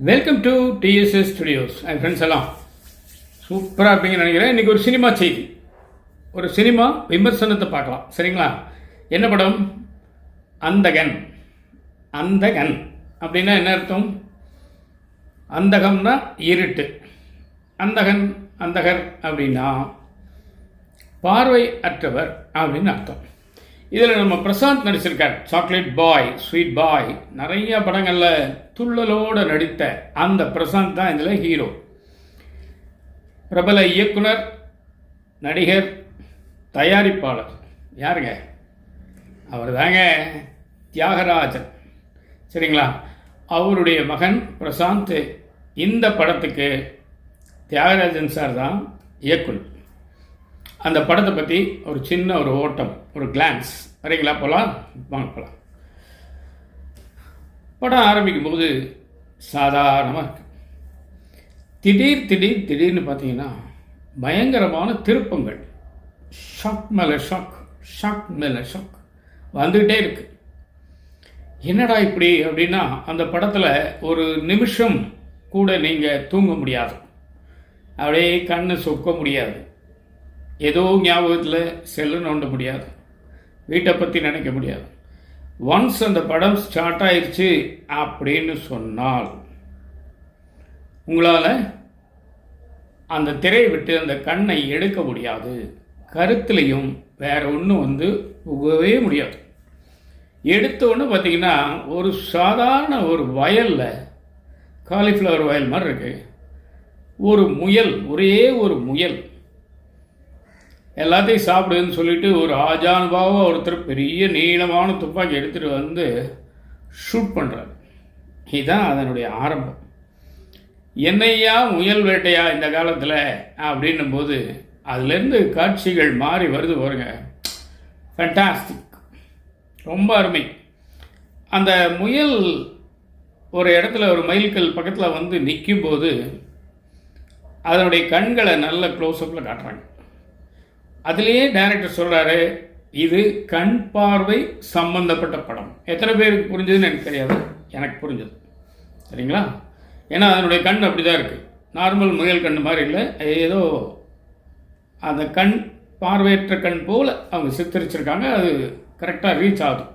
Welcome to DSS studios என் friends எல்லாம் சூப்பராக இருப்பீங்கன்னு நினைக்கிறேன். இன்றைக்கி ஒரு சினிமா செய்தி. ஒரு சினிமா விமர்சனத்தை பார்க்கலாம். சரிங்களா? என்ன படம்? அந்தகன். அந்தகன். அப்படின்னா என்ன அர்த்தம்? அந்தகம்னா இருட்டு. அந்தகன் அந்தகர் அப்படின்னா பார்வை அற்றவர் அப்படின்னு அர்த்தம். இதில் நம்ம பிரசாந்த் நடிச்சிருக்கார். சாக்லேட் பாய் ஸ்வீட் பாய் நிறைய படங்களில் துள்ளலோடு நடித்த அந்த பிரசாந்த் தான் இதில் ஹீரோ பிரபல இயக்குனர் நடிகர் தயாரிப்பாளர். யாருங்க? அவர் தாங்க தியாகராஜன். சரிங்களா? அவருடைய மகன் பிரசாந்த் இந்த படத்துக்கு தியாகராஜன் சார் தான் இயக்குனர். அந்த படத்தை பற்றி ஒரு சின்ன ஒரு ஓட்டம் ஒரு கிளான்ஸ் வரீங்களா போகலாம் வாங்க போகலாம் படம் ஆரம்பிக்கும் போது சாதாரணமாக இருக்கு. திடீர் திடீர் திடீர்னு பார்த்தீங்கன்னா பயங்கரமான திருப்பங்கள். ஷாக் மேலே ஷாக் ஷாக் மேலே ஷாக் வந்துக்கிட்டே இருக்கு. என்னடா இப்படி அப்படின்னா அந்த படத்தில் ஒரு நிமிஷம் கூட நீங்கள் தூங்க முடியாது. அப்படியே கண்ணு சொக்க முடியாது. ஏதோ ஞாபகத்தில் செல்லு நோண்ட முடியாது. வீட்டை பற்றி நினைக்க முடியாது. ஒன்ஸ் அந்த படம் ஸ்டார்ட் ஆயிடுச்சு அப்படின்னு சொன்னால் உங்களால் அந்த திரையை விட்டு அந்த கண்ணை எடுக்க முடியாது. கருத்துலையும் வேற ஒன்றும் வந்து உகவே முடியாது. எடுத்த பார்த்தீங்கன்னா ஒரு சாதாரண ஒரு வயலில் காலிஃப்ளவர் வயல் மாதிரி இருக்கு. ஒரு முயல் ஒரே ஒரு முயல். எல்லாத்தையும் சாப்பிடுன்னு சொல்லிட்டு ஒரு ஆஜானுபாவாக ஒருத்தர் பெரிய நீளமான துப்பாக்கி எடுத்துகிட்டு வந்து ஷூட் பண்ணுறாரு இதுதான் அதனுடைய ஆரம்பம். என்னையா முயல் வேட்டையா இந்த காலத்தில்? அப்படின்னும் போது அதுலேருந்து காட்சிகள் மாறி வருது பாருங்க. ஃபண்டாஸ்டிக் ரொம்ப அருமை. அந்த முயல் ஒரு இடத்துல ஒரு மயில்கல் பக்கத்தில் வந்து நிற்கும்போது அதனுடைய கண்களை நல்ல க்ளோஸ்அப்பில் காட்டுறாங்க. அதுலேயே டைரக்டர் சொல்கிறாரு இது கண் பார்வை சம்பந்தப்பட்ட படம். எத்தனை பேருக்கு புரிஞ்சதுன்னு எனக்கு தெரியாது. எனக்கு புரிஞ்சது. சரிங்களா? ஏன்னா அதனுடைய கண் அப்படி தான் இருக்குது நார்மல் முயல் கண் மாதிரி இல்லை. ஏதோ அந்த கண் பார்வையற்ற கண் போல் அவங்க சித்தரிச்சிருக்காங்க. அது கரெக்டாக ரீச் ஆகும்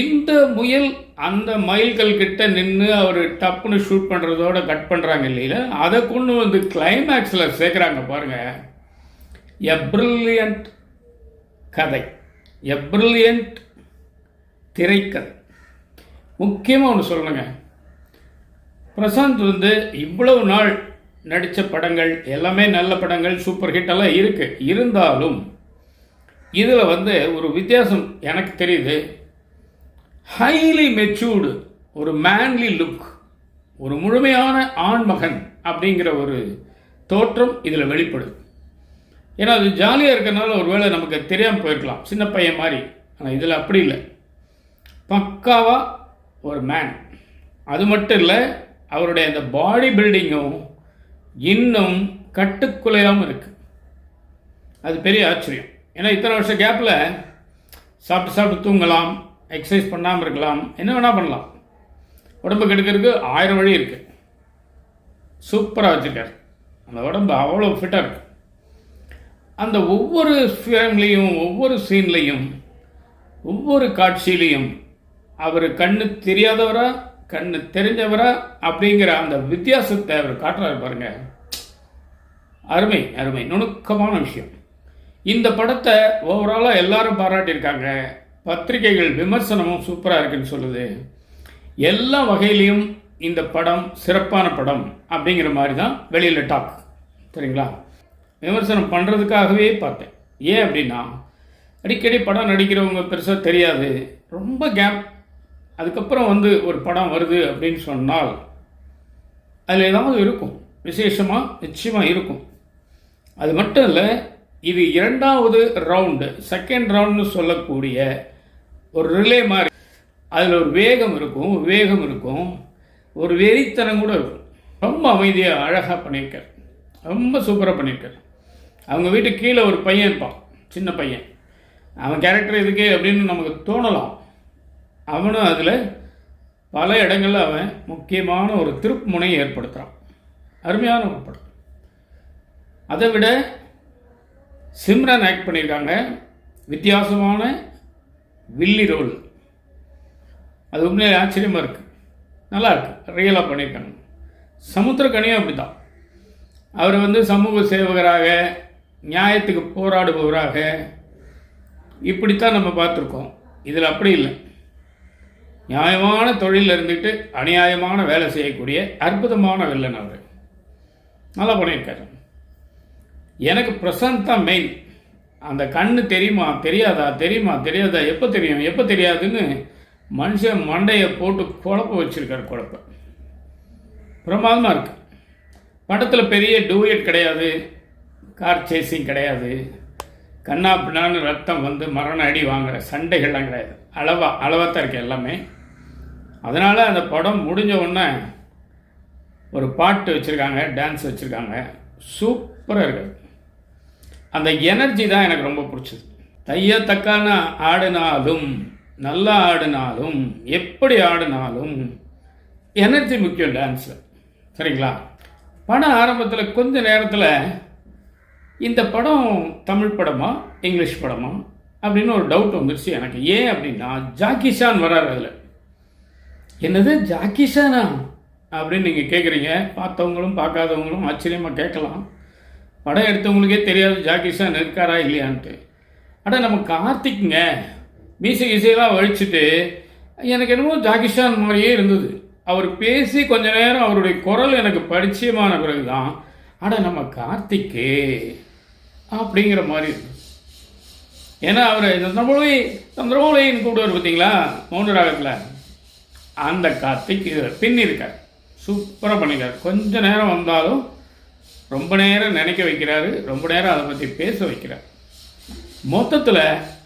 இந்த முயல் அந்த மயில்கள் கிட்ட நின்று அவர் டப்புன்னு ஷூட் பண்ணுறதோட கட் பண்ணுறாங்க இல்லையில அதை கொண்டு வந்து கிளைமேக்ஸில் சேர்க்குறாங்க பாருங்கள் எ கதை. எ திரைக்கதை. முக்கியமாக ஒன்று சொல்லணுங்க. பிரசாந்த் வந்து இவ்வளவு நாள் நடித்த படங்கள் எல்லாமே நல்ல படங்கள் சூப்பர் ஹிட் எல்லாம் இருக்குது இருந்தாலும் இதில் வந்து ஒரு வித்தியாசம் எனக்கு தெரியுது. ஹைலி மெச்சூர்டு ஒரு மேன்லி லுக் ஒரு முழுமையான ஆண்மகன் அப்படிங்கிற ஒரு தோற்றம் இதில் வெளிப்படுது. ஏன்னா அது ஜாலியாக இருக்கிறனால ஒரு வேளை நமக்கு தெரியாமல் போயிருக்கலாம். சின்ன பையன் மாதிரி. ஆனால் இதில் அப்படி இல்லை. பக்காவாக ஒரு மேன் அது மட்டும் இல்லை அவருடைய அந்த பாடி பில்டிங்கும் இன்னும் கட்டுக்குலையாமல் இருக்குது அது பெரிய ஆச்சரியம். ஏன்னா இத்தனை வருஷம் கேப்பில் சாப்பிட்டு சாப்பிட்டு தூங்கலாம் எக்ஸசைஸ் பண்ணாமல் இருக்கலாம் என்ன வேணால் பண்ணலாம். உடம்பு கெடுக்கிறதுக்கு ஆயிரம் வழி இருக்குது சூப்பராக வச்சுருக்காரு. அந்த உடம்பு அவ்வளோ ஃபிட்டாக இருக்குது அந்த ஒவ்வொரு ஃபிலிம்லேயும் ஒவ்வொரு சீன்லேயும் ஒவ்வொரு காட்சியிலையும் அவர் கண்ணு தெரியாதவரா கண்ணு தெரிஞ்சவரா அப்படிங்கிற அந்த வித்தியாசத்தை அவர் காட்டுறாரு பாருங்க. அருமை அருமை நுணுக்கமான விஷயம். இந்த படத்தை ஓவராலாக எல்லாரும் பாராட்டியிருக்காங்க. பத்திரிகைகள் விமர்சனமும் சூப்பராக இருக்குன்னு சொல்லுது. எல்லா வகையிலையும் இந்த படம் சிறப்பான படம் அப்படிங்கிற மாதிரி தான் வெளியில் டாக். சரிங்களா? விமர்சனம் பண்ணுறதுக்காகவே பார்த்தேன். ஏன் அப்படின்னா அடிக்கடி படம் நடிக்கிறவங்க பெருசாக தெரியாது. ரொம்ப கேப் அதுக்கப்புறம் வந்து ஒரு படம் வருது அப்படின்னு சொன்னால் அதில் ஏதாவது இருக்கும். விசேஷமாக நிச்சயமாக இருக்கும். அது மட்டும் இல்லை இது இரண்டாவது ரவுண்டு செகண்ட் ரவுண்டுன்னு சொல்லக்கூடிய ஒரு ரிலே மாதிரி. அதில் ஒரு வேகம் இருக்கும் வேகம் இருக்கும். ஒரு வெறித்தனம் கூட இருக்கும். ரொம்ப அமைதியாக அழகாக பண்ணியிருக்கார். ரொம்ப சூப்பராக பண்ணியிருக்கார். அவங்க வீட்டுக்கு கீழே ஒரு பையன் இருப்பான் சின்ன பையன். அவன் கேரக்டர் இதுக்கு அப்படின்னு நமக்கு தோணலாம். அவனும் அதில் பல இடங்களில் அவன் முக்கியமான ஒரு திருப்புமுனையை ஏற்படுத்துகிறான் அருமையான ஒரு படம். அதை விட சிம்ரன் ஆக்ட் பண்ணியிருக்காங்க. வித்தியாசமான வில்லி ரோல் அது உண்மையிலே ஆச்சரியமாக இருக்குது நல்லா இருக்குது ரியலாக பண்ணியிருக்காங்க. சமுத்திரக்கனியும் அப்படி தான் அவர் வந்து சமூக சேவகராக நியாயத்துக்கு போராடுபவராக இப்படித்தான் நம்ம பார்த்துருக்கோம். இதில் அப்படி இல்லை. நியாயமான தொழிலில் இருந்துட்டு அநியாயமான வேலை செய்யக்கூடிய அற்புதமான வில்லன் அவர். நல்லா பண்ணியிருக்காரு. எனக்கு பிரசாந்த் தான் மெயின் அந்த கண்ணு தெரியுமா? தெரியாதா? தெரியுமா? தெரியாதா? எப்போ தெரியும்? எப்போ தெரியாதுன்னு மனுஷன் மண்டையை போட்டு குழப்ப வச்சுருக்கார் குழப்ப. பிரமாதமாக இருக்குது படத்தில் பெரிய டூயட் கிடையாது. கார் சேசிங் கிடையாது. கண்ணா பின்னான்னு ரத்தம் வந்து மரண அடி வாங்குகிற சண்டைகள்லாம் கிடையாது. அளவாக அளவாக தான் இருக்குது எல்லாமே. அதனால் அந்த படம் முடிஞ்ச உடனே ஒரு பாட்டு வச்சுருக்காங்க டான்ஸ் வச்சுருக்காங்க. சூப்பராக இருக்குது அந்த எனர்ஜி தான் எனக்கு ரொம்ப பிடிச்சது. தைய தக்கான ஆடினாலும் நல்லா ஆடினாலும் எப்படி ஆடினாலும் எனர்ஜி முக்கியம் டான்ஸில் சரிங்களா? படம் ஆரம்பத்தில் கொஞ்ச நேரத்தில் இந்த படம் தமிழ் படமா இங்கிலீஷ் படமா அப்படின்னு ஒரு டவுட் வந்துருச்சு. எனக்கு ஏன் அப்படின்னா ஜாக்கி ஷான் வராரு அதில். என்னது ஜாக்கி ஷானா? அப்படின்னு நீங்கள் கேட்குறீங்க பார்த்தவங்களும் பார்க்காதவங்களும் ஆச்சரியமாக கேட்கலாம். படம் எடுத்தவங்களுக்கே தெரியாது ஜாக்கி ஷான் இருக்காரா இல்லையான்ட்டு. ஆனால் நம்ம கார்த்திக்ங்க மீசை இசையெல்லாம் வழிச்சிட்டு எனக்கு என்னமோ ஜாக்கி ஷான் மாதிரியே இருந்தது. அவர் பேசி கொஞ்ச நேரம் அவருடைய குரல் எனக்கு பரிச்சயமான பிறகு தான். அட நம்ம கார்த்திக்கு அப்படிங்கிற மாதிரி இருக்கு. ஏன்னா அவர் சந்திரமொழி சந்திரமொழின்னு கூப்பிடுவார் பார்த்தீங்களா? மௌன ராகத்தில். அந்த கார்த்திக் பின்னிருக்கார் இருக்கார். சூப்பராக பண்ணியிருக்கார் கொஞ்ச நேரம் வந்தாலும் ரொம்ப நேரம் நினைக்க வைக்கிறாரு. ரொம்ப நேரம் அதை பற்றி பேச வைக்கிறார். மொத்தத்தில்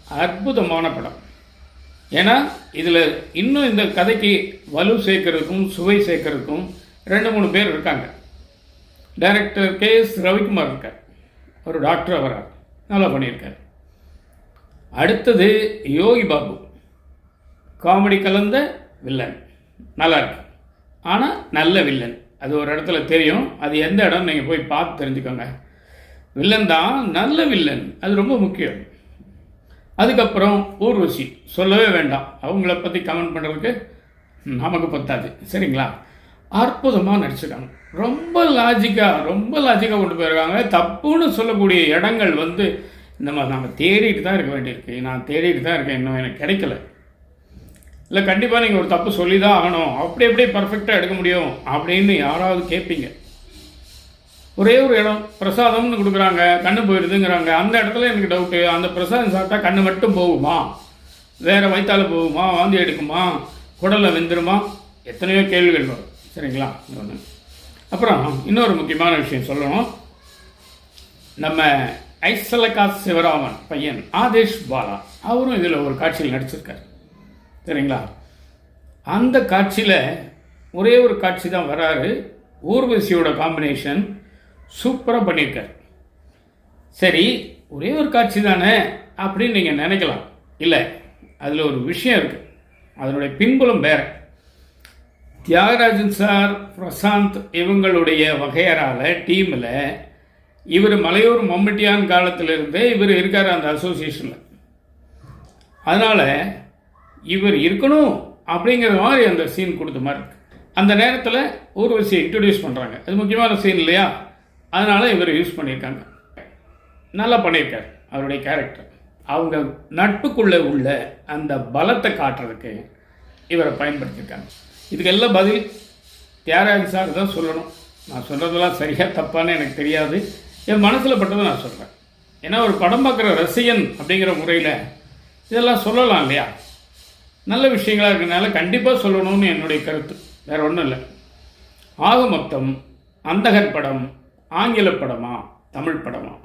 அற்புதமான படம். ஏன்னா இதில் இன்னும் இந்த கதைக்கு வலு சேர்க்கறதுக்கும் சுவை சேர்க்கறதுக்கும் ரெண்டு மூணு பேர் இருக்காங்க. டைரக்டர் கே எஸ் ரவிக்குமார் இருக்கார். ஒரு டாக்டர் வரார் நல்லா பண்ணியிருக்கார். அடுத்தது யோகி பாபு. காமெடி கலந்த வில்லன் நல்லா இருக்கு. ஆனால் நல்ல வில்லன் அது ஒரு இடத்துல தெரியும். அது எந்த இடம் நீங்கள் போய் பார்த்து தெரிஞ்சுக்கோங்க. வில்லன் தான் நல்ல வில்லன் அது ரொம்ப முக்கியம். அதுக்கப்புறம் ஊர்வசி. சொல்லவே வேண்டாம். அவங்கள பற்றி கமெண்ட் பண்ணுறதுக்கு நமக்கு பத்தாது. சரிங்களா? அற்புதமாக நடிச்சிருக்காங்க. ரொம்ப லாஜிக்காக ரொம்ப லாஜிக்காக கொண்டு போயிருக்காங்க. தப்புன்னு சொல்லக்கூடிய இடங்கள் வந்து இந்த மாதிரி நம்ம தேடிட்டு தான் இருக்க வேண்டியிருக்கு. நான் தேடிட்டு தான் இருக்கேன். இன்னும் எனக்கு கிடைக்கல. இல்லை கண்டிப்பாக நீங்கள் ஒரு தப்பு சொல்லி தான் ஆகணும். அப்படி எப்படி பர்ஃபெக்டாக எடுக்க முடியும் அப்படின்னு யாராவது கேட்பீங்க. ஒரே ஒரு இடம் பிரசாதம்னு கொடுக்குறாங்க கண்ணு போயிடுதுங்கிறாங்க அந்த இடத்துல எனக்கு டவுட்டு அந்த பிரசாதம் சாப்பிட்டா கண்ணு மட்டும் போகுமா? வேறு வயிற்றால் போகுமா? வாந்தி எடுக்குமா? குடலில் வெந்துருமா? எத்தனையோ கேள்விகள் வரும். சரிங்களா? ஒன்று அப்புறம் இன்னொரு முக்கியமான விஷயம் சொல்லணும். நம்ம ஐசலகா சிவராமன் பையன் ஆதேஷ் பாலா அவரும் இதில் ஒரு காட்சியில் நடிச்சிருக்கார். சரிங்களா? அந்த காட்சியில் ஒரே ஒரு காட்சி தான் வராரு. ஊர்வசியோட காம்பினேஷன் சூப்பராக பண்ணியிருக்கார் சரி ஒரே ஒரு காட்சி தானே அப்படின்னு நீங்கள் நினைக்கலாம். இல்லை அதில் ஒரு விஷயம் இருக்குது அதனுடைய பின்புலம் வேறு. தியாகராஜன் சார் பிரசாந்த் இவங்களுடைய வகையரால் டீமில் இவர் மலையூர் மம்முட்டியான் காலத்திலிருந்தே இவர் இருக்கார் அந்த அசோசியேஷனில் அதனால் இவர் இருக்கணும் அப்படிங்கிற மாதிரி அந்த சீன் கொடுத்த மாதிரி இருக்கு. அந்த நேரத்தில் ஊர்வசியை இன்ட்ரடியூஸ் பண்ணுறாங்க அது முக்கியமான சீன் இல்லையா? அதனால் இவர் யூஸ் பண்ணியிருக்காங்க. நல்லா பண்ணியிருக்கார் அவருடைய கேரக்டர் அவங்க நட்புக்குள்ளே உள்ள அந்த பலத்தை காட்டுறதுக்கு இவரை பயன்படுத்தியிருக்காங்க. இதுக்கெல்லாம் பதில் தியாகராஜ சார் தான் சொல்லணும். நான் சொல்கிறதெல்லாம் சரியாக தப்பான்னு எனக்கு தெரியாது. என் மனசில் பட்டதை நான் சொல்கிறேன் ஏன்னா ஒரு படம் பார்க்குற ரசிகன் அப்படிங்கிற முறையில் இதெல்லாம் சொல்லலாம் இல்லையா? நல்ல விஷயங்களாக இருக்கிறதுனால கண்டிப்பாக சொல்லணும்னு என்னுடைய கருத்து. வேறு ஒன்றும் இல்லை. ஆக மொத்தம் அந்தகர் படம் ஆங்கில படமா தமிழ் படமா?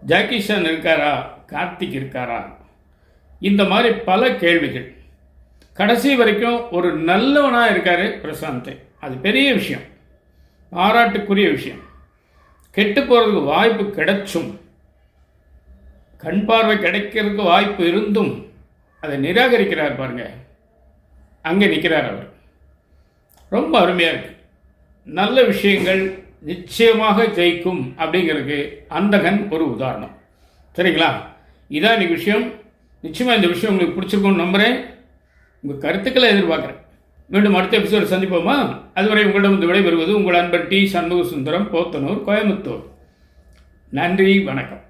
ஜாக்கி இருக்காரா? கார்த்திக் இருக்காரா? இந்த மாதிரி பல கேள்விகள். கடைசி வரைக்கும் ஒரு நல்லவனாக இருக்கார் பிரசாந்த். அது பெரிய விஷயம். பாராட்டுக்குரிய விஷயம். கெட்டு போகிறதுக்கு வாய்ப்பு கிடைச்சும். கண் பார்வை கிடைக்கிறதுக்கு வாய்ப்பு இருந்தும் அதை நிராகரிக்கிறார் பாருங்க. அங்கே நிற்கிறார் அவர். ரொம்ப அருமையாக இருக்குது நல்ல விஷயங்கள் நிச்சயமாக ஜெயிக்கும் அப்படிங்கிறதுக்கு அந்தகன் ஒரு உதாரணம். சரிங்களா? இதான் இன்னைக்கு விஷயம். நிச்சயமாக இந்த விஷயம் உங்களுக்கு பிடிச்சிருக்கும்னு நம்புகிறேன் உங்கள் கருத்துக்களை எதிர்பார்க்குறேன். மீண்டும் அடுத்த எபிசோடு சந்திப்போமா? அதுவரை உங்களிடம் வந்து விடைபெறுவது உங்கள் அன்பர் டி சண்முக சுந்தரம் போத்தனூர் கோயம்புத்தூர். நன்றி வணக்கம்.